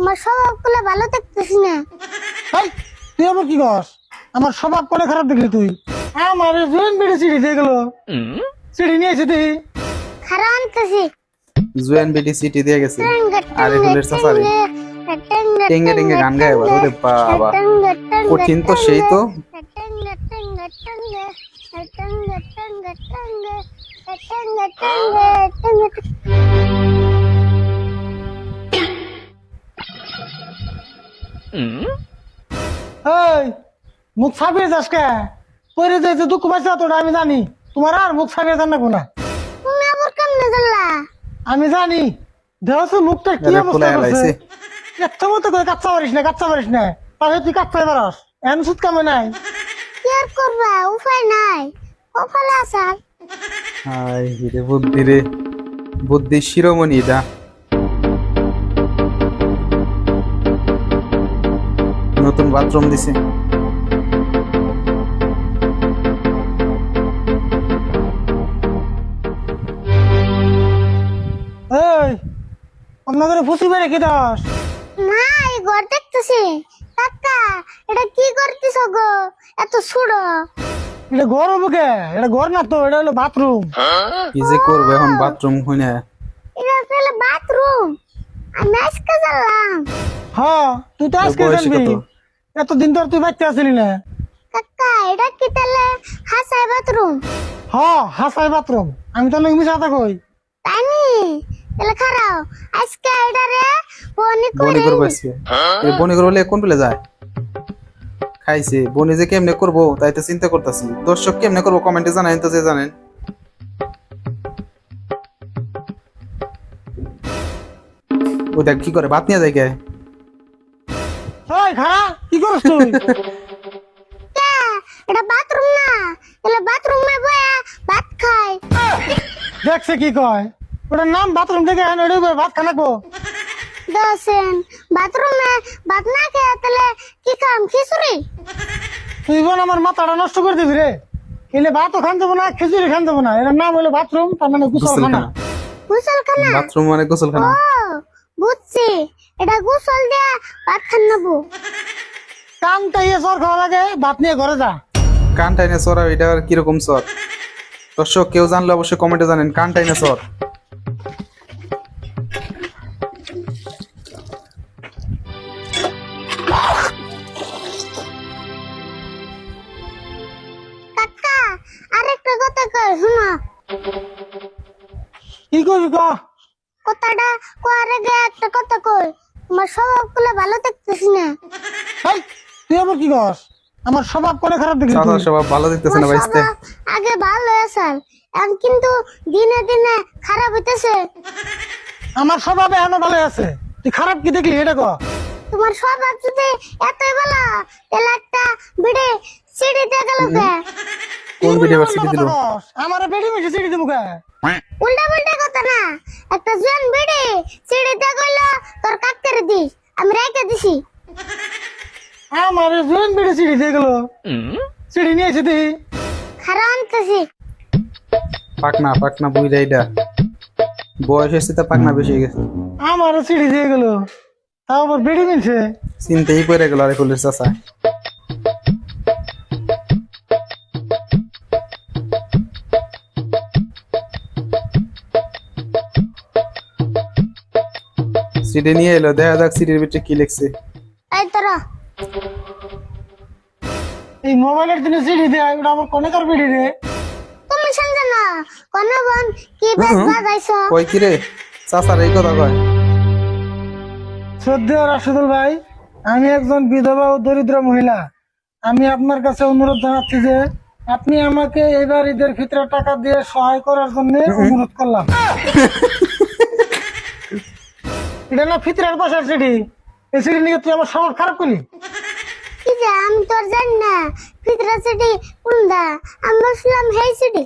তোমার স্বভাবগুলো ভালো দেখতেছি না এই তুই আবার কি কস আমার স্বভাব করে খারাপ দেখলি তুই আমার জোন বেড়ে সিঁড়ি দিয়ে গেল সিঁড়ি নিয়ে এসে তুই খারাপ আনতেছি জুয়েন বিটি সিটি দিয়ে গেছে আরে ফুলের সাসারে টেঙ্গে টেঙ্গে গান গায় এবার ওরে বাবা কঠিন তো সেই তো এই মুখ ছাপিয়ে যাস কে? পরে যাইতে দুঃখ পাইছে তোটা আমি জানি। তোমার আর মুখ ছাপিয়ে যান না। কোনা তুমি আবার কেমনে জানলা? আমি জানি। দেহস মুখটা কি অবস্থা করছে? লাইছে? মতো করে কাচ্চা পারিস না কাচ্চা পারিস না। তাহলে তুই কাচ্চা পারস। এন সুদ কামে নাই। কি আর করবা? উপায় নাই। কপালে আসার হাই রে বুদ্ধি রে। বুদ্ধি শিরোমণি এটা নতুন বাথরুম দিছে। আপনাদের ফুসি বেড়ে কি দাস না এই ঘর দেখতেছি। কাকা এটা কি করতেছ গো? এত সুড়ো। এটা ঘর হব কে? এটা ঘর না তো এটা হলো বাথরুম। কি যে করবে এখন বাথরুম হইনা? এটা তাহলে বাথরুম। আমি আজকে জানলাম। হ্যাঁ তুই তো আজকে জানবি। কত? এতদিন তোর তুই বাচ্চা আসলি না। কাকা এটা কি তাহলে হাসাই বাথরুম? হ্যাঁ হাসাই বাথরুম। আমি তো অনেক মিশা কথা কই। তাই নি? তাহলে খারাও। আজকে এটা রে বনি বনি করে করব আজকে। এই বনি করব কোন পেলে যায়? খাইছে। বনি যে কেমনে করব তাই তো চিন্তা করতেছি। দর্শক কেমনে করব কমেন্টে জানাই তো যে জানেন। ও দেখ কি করে ভাত নিয়ে যায় কে? ওই খারা কি করছ তুই? এটা বাথরুম না। বাথরুমে বয়া ভাত খায়। দেখছে কি কয়? ওটার নাম বাথরুম থেকে ভাত খানাকবো দশেন বাথরুমে ভাত না খেয়ে তাহলে কি খাম? খিচুড়ি? তুই বোন আমার মাথাটা নষ্ট করে দিবি রে। এলে ভাতও খান দেবো না খিচুড়ি খান দেবো না। এটার নাম হলো বাথরুম তার মানে গুসলখানা। বাথরুম মানে গোসলখানা। বুঝছি। এটা গোসল দিয়া ভাত খান নেব। কানটা ইয়ে সর খাওয়া লাগে ভাত নিয়ে ঘরে যা। কান টাইনে সর আর এটা কীরকম সর দর্শক কেউ জানলে অবশ্যই কমেন্টে জানেন কান টাইনে সর কথাটা কোয়ার আগে একটা কথা কই তোমার স্বভাব ভালো দেখতেছি না। এই, তুই আবার কি কস আমার স্বভাব করে খারাপ দেখলি চাচা তুই? ভালো দেখতেছে না আগে ভালো এখন কিন্তু দিনে দিনে খারাপ হইতেছে। আমার স্বভাব এখনও ভালো আছে। তুই খারাপ কি দেখলি এটা ক? তোমার স্বভাব যদি এতই ভালো তাহলে একটা বিড়ে সিঁড়িতে গেল কে? কোন ভিডিও ভার্সিটি দিল? আমার বেডি মিশে সিঁড়ি দেবো কে? উল্টা পাল্টা কথা না। একটা জন বিড়ে সিঁড়িতে গেল তোর কাকের দিস? আমি রেখে দিছি। আমার জোন বেডে সিঁড়ি দিয়ে গেল। সিঁড়ি নিয়ে এসে তুই খারাপ আনতেছি। পাকনা পাকনা বুইরা এটা বয়স এসে তো পাকনা বেশি হয়ে গেছে। আমার সিঁড়ি দিয়ে গেল। তাও আবার বেডি মিলছে। চিন্তাই পড়ে গেল আরে ফুলের চাচা। সিডি নিয়ে এলো দেখা যাক সিডির ভিতরে কি লিখছে। এই তোরা। এই মোবাইলের জন্য সিঁড়ি দেয় ওটা আমার কনেকার বেডি রে। তুমি শুনছো না কোন বোন কি বেশ বাজাইছো কই কি রে? চাচার এই কথা কয়। শ্রদ্ধেয় রাশেদুল ভাই আমি একজন বিধবা ও দরিদ্র মহিলা। আমি আপনার কাছে অনুরোধ জানাচ্ছি যে আপনি আমাকে এবার ঈদের ভিতরে টাকা দিয়ে সহায় করার জন্য অনুরোধ করলাম। এটা না ফিতরের পাশের সিঁড়ি। এই সিঁড়ি নিয়ে তুই আমার সবার খারাপ করলি? কি যে আমি তোর জানি না। ফিতরা সিটি কোনটা? আমি বসলাম হেই সিটি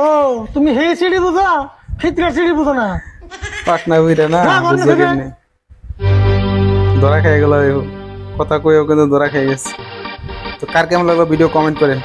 ও তুমি সেই সিঁড়ি বুঝো? ফিতরের সিঁড়ি বুঝো না। পাকনা বুইরা না বুঝে। কেমনে ধরা খেয়ে গেল কথা কইও কিন্তু ধরা খেয়ে গেছে। তো কার কেমন লাগল ভিডিও কমেন্ট করেন